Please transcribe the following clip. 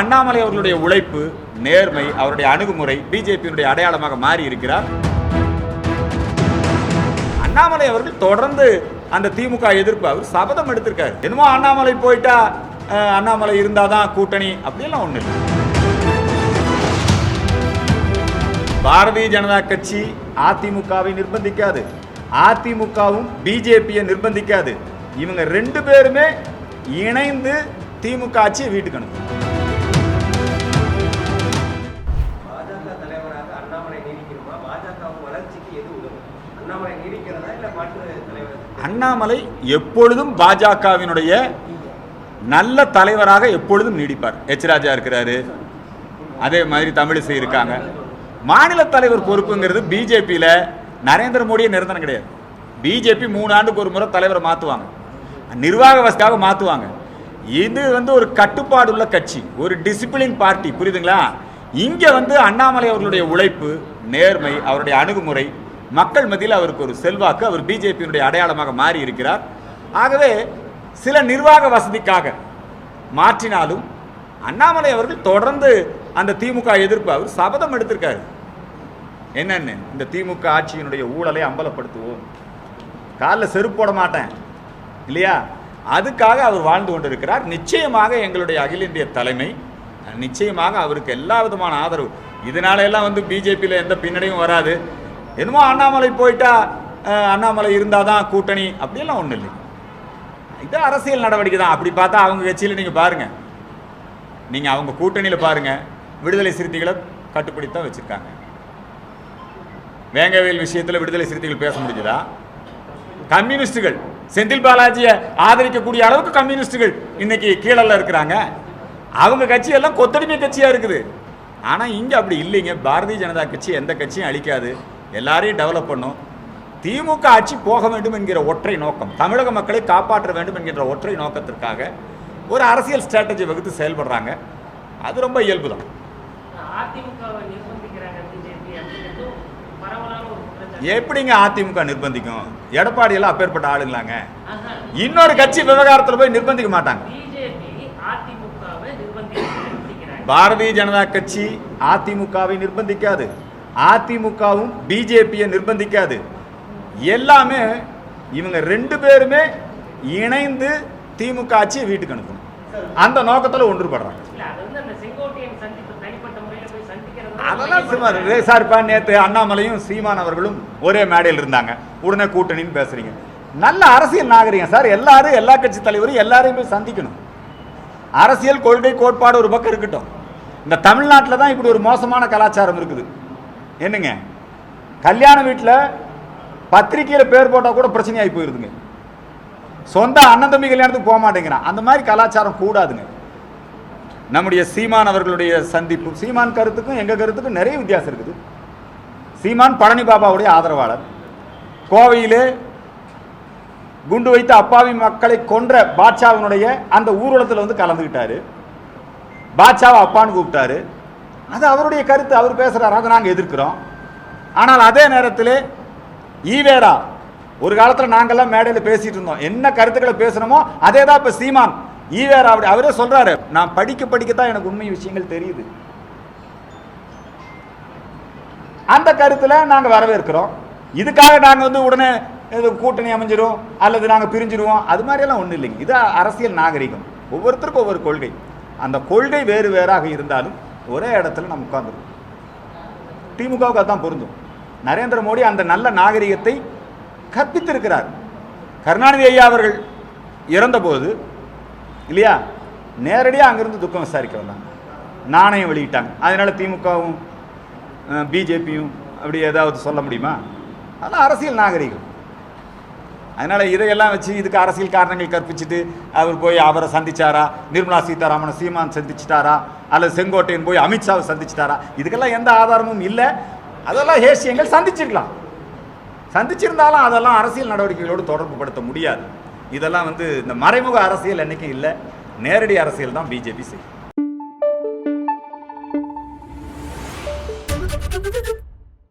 அண்ணாமலை அவர்களுடைய உழைப்பு நேர்மை அவருடைய அணுகுமுறை பிஜேபியினுடைய அடையாளமாக மாறி இருக்கிறார். அண்ணாமலை அவர்கள் தொடர்ந்து அந்த திமுக எதிர்ப்பு அவர் சபதம் எடுத்திருக்காரு. என்னமோ அண்ணாமலை போயிட்டா அஹ், அண்ணாமலை இருந்தாதான் கூட்டணி அப்படியெல்லாம் ஒண்ணு இல்லை. பாரதிய ஜனதா கட்சி அதிமுகவை நிர்பந்திக்காது. அதிமுகவும் பிஜேபியை நிர்பந்திக்காது. இவங்க ரெண்டு பேருமே இணைந்து திமுக ஆட்சியை வீட்டுக்கு அனுப்பும். அண்ணாமலை எப்பொழுதும் பாஜகவினுடைய நல்ல தலைவராக எப்பொழுதும் நீடிப்பார். எச் ராஜா இருக்கிறாரு. அதே மாதிரி தமிழிசை இருக்காங்க. மாநில தலைவர் பொறுப்புங்கிறது பிஜேபியில் நரேந்திர மோடியே நிரந்தரம் கிடையாது. பிஜேபி மூணு ஆண்டுக்கு ஒரு முறை தலைவரை மாற்றுவாங்க நிர்வாக வசதியாக மாற்றுவாங்க இது வந்து ஒரு கட்டுப்பாடு உள்ள கட்சி. ஒரு டிசிப்ளின் பார்ட்டி புரியுதுங்களா? இங்கே வந்து அண்ணாமலை அவர்களுடைய உழைப்பு நேர்மை அவருடைய அணுகுமுறை மக்கள் மத்தியில் அவருக்கு ஒரு செல்வாக்கு அவர் பிஜேபியினுடைய அடையாளமாக மாறி இருக்கிறார் ஆகவே சில நிர்வாக வசதிக்காக மாற்றினாலும் அண்ணாமலை அவர்கள் தொடர்ந்து அந்த திமுக எதிர்ப்பு அவர் சபதம் எடுத்திருக்காரு. என்னென்ன? இந்த திமுக ஆட்சியினுடைய ஊழலை அம்பலப்படுத்துவோம். காலில் செருப்பு போட மாட்டேன். இல்லையா? அதுக்காக அவர் வாழ்ந்து கொண்டிருக்கிறார். நிச்சயமாக எங்களுடைய அகில இந்திய தலைமை நிச்சயமாக அவருக்கு எல்லா விதமான ஆதரவு. இதனால எல்லாம் வந்து பிஜேபியில் எந்த பின்னடையும் வராது. என்னமோ அண்ணாமலை போயிட்டா அண்ணாமலை இருந்தால் தான் கூட்டணி அப்படியெல்லாம் ஒன்றும் இல்லை இது அரசியல் நடவடிக்கை தான். அப்படி பார்த்தா அவங்க கட்சியில் நீங்கள் பாருங்கள் நீங்கள் அவங்க கூட்டணியில் பாருங்கள் விடுதலை சிறுத்தைகளை தான் வச்சுருக்காங்க. வேங்கவேல் விஷயத்தில் விடுதலை சிறுத்தைகள் பேச முடிஞ்சதா? கம்யூனிஸ்டுகள் செந்தில் பாலாஜியை ஆதரிக்கக்கூடிய அளவுக்கு கம்யூனிஸ்டுகள் இன்னைக்கு கீழல்ல இருக்கிறாங்க. அவங்க கட்சியெல்லாம் கொத்தடிமை கட்சியாக இருக்குது. ஆனால் இங்கே அப்படி இல்லைங்க. பாரதிய ஜனதா கட்சி எந்த கட்சியும் அழிக்காது. எல்லாரையும் டெவலப் பண்ணும். திமுக ஆட்சி போக வேண்டும் என்கிற ஒற்றை நோக்கம் தமிழக மக்களை காப்பாற்ற வேண்டும் என்கின்ற ஒற்றை நோக்கத்திற்காக ஒரு அரசியல் ஸ்ட்ராட்டஜி வகுத்து செயல்படுறாங்க. அது ரொம்ப இயல்பு தான் எப்படிங்க அதிமுக நிர்பந்திக்கும்? எடப்பாடி எல்லாம் அப்பேற்பட்ட ஆளுங்களாங்க. இன்னொரு கட்சி விவகாரத்தில் போய் நிர்பந்திக்க மாட்டாங்க. பாரதிய ஜனதா கட்சி அதிமுகவை நிர்பந்திக்காது. அதிமுகவும் பிஜேபியை நிர்பந்திக்காது. எல்லாமே இவங்க ரெண்டு பேருமே இணைந்து திமுக ஆட்சியை வீட்டுக்கு அனுப்பணும். அந்த நோக்கத்தில் ஒன்றுபடுறாங்க. அதெல்லாம் சும்மா சார்ப்பா நேற்று அண்ணாமலையும் சீமான் அவர்களும் ஒரே மேடையில் இருந்தாங்க. உடனே கூட்டணின்னு பேசுறீங்க. நல்ல அரசியல் நாகரிகம் சார். எல்லாரும் எல்லா கட்சி தலைவரும் எல்லாரையும் போய் சந்திக்கணும். அரசியல் கொள்கை கோட்பாடு ஒரு பக்கம் இருக்கட்டும். இந்த தமிழ்நாட்டில் தான் இப்படி ஒரு மோசமான கலாச்சாரம் இருக்குது. என்னங்க? கல்யாண வீட்டில் பத்திரிக்கையில் பேர் போட்டால் கூட பிரச்சனையாகி போயிருதுங்க. சொந்த அண்ணன் தம்பி கல்யாணத்துக்கு போக மாட்டேங்கிறான். அந்த மாதிரி கலாச்சாரம் கூடாதுங்க. நம்முடைய சீமான் அவர்களுடைய சந்திப்பு சீமான் கருத்துக்கும் எங்கள் கருத்துக்கும் நிறைய வித்தியாசம் இருக்குது. சீமான் பழனி பாபாவுடைய ஆதரவாளர். கோவையிலே குண்டு வைத்து அப்பாவி மக்களை கொன்ற பாட்ஷாவினுடைய அந்த ஊர்வலத்தில் வந்து கலந்துக்கிட்டாரு பாட்ஷாவை அப்பான்னு கூப்பிட்டாரு. அது அவருடைய கருத்து அவர் பேசுகிறார் அதை நாங்கள் எதிர்க்கிறோம். ஆனால் அதே நேரத்தில் ஈவேரா ஒரு காலத்தில் நாங்கள்லாம் மேடையில் பேசிகிட்டு இருந்தோம். என்ன கருத்துக்களை பேசுகிறோமோ அதே தான் இப்போ சீமான். ஈவேரா அப்படி அவரே சொல்கிறாரு நான் படிக்க படிக்கத்தான் எனக்கு உண்மை விஷயங்கள் தெரியுது. அந்த கருத்தில் நாங்கள் வரவேற்கிறோம். இதுக்காக நாங்கள் வந்து உடனே கூட்டணி அமைஞ்சிரும் அல்லது நாங்கள் பிரிஞ்சிருவோம். அது மாதிரியெல்லாம் ஒன்றும் இல்லைங்க. இது அரசியல் நாகரிகம். ஒவ்வொருத்தருக்கும் ஒவ்வொரு கொள்கை. அந்த கொள்கை வேறு வேறாக இருந்தாலும் ஒரே இடத்துல நம்ம உட்காந்துருவோம் திமுகவுக்கு அதான் பொருந்தும். நரேந்திர மோடி அந்த நல்ல நாகரிகத்தை கற்பித்திருக்கிறார். கருணாநிதி ஐயா அவர்கள் இறந்தபோது இல்லையா நேரடியாக அங்கேருந்து துக்கம் விசாரிக்க வந்தாங்க. நாணயம் வெளியிட்டாங்க. அதனால் திமுகவும் பிஜேபியும் அப்படி ஏதாவது சொல்ல முடியுமா? அதெல்லாம் அரசியல் நாகரிகம். அதனால் இதையெல்லாம் வச்சு இதுக்கு அரசியல் காரணங்கள் கற்பிச்சுட்டு அவர் போய் அவரை சந்திச்சாரா? நிர்மலா சீதாராமனை சீமான் சந்திச்சிட்டாரா? அல்லது செங்கோட்டையன் போய் அமித்ஷாவை சந்திச்சிட்டாரா? இதுக்கெல்லாம் எந்த ஆதாரமும் இல்லை. அதெல்லாம் ஹேசியங்கள் சந்திச்சிருக்கலாம். சந்திச்சிருந்தாலும் அதெல்லாம் அரசியல் நடவடிக்கைகளோடு தொடர்பு படுத்த முடியாது. இதெல்லாம் வந்து இந்த மறைமுக அரசியல் என்றைக்கும் இல்லை. நேரடி அரசியல் தான் பிஜேபி செய்யும்.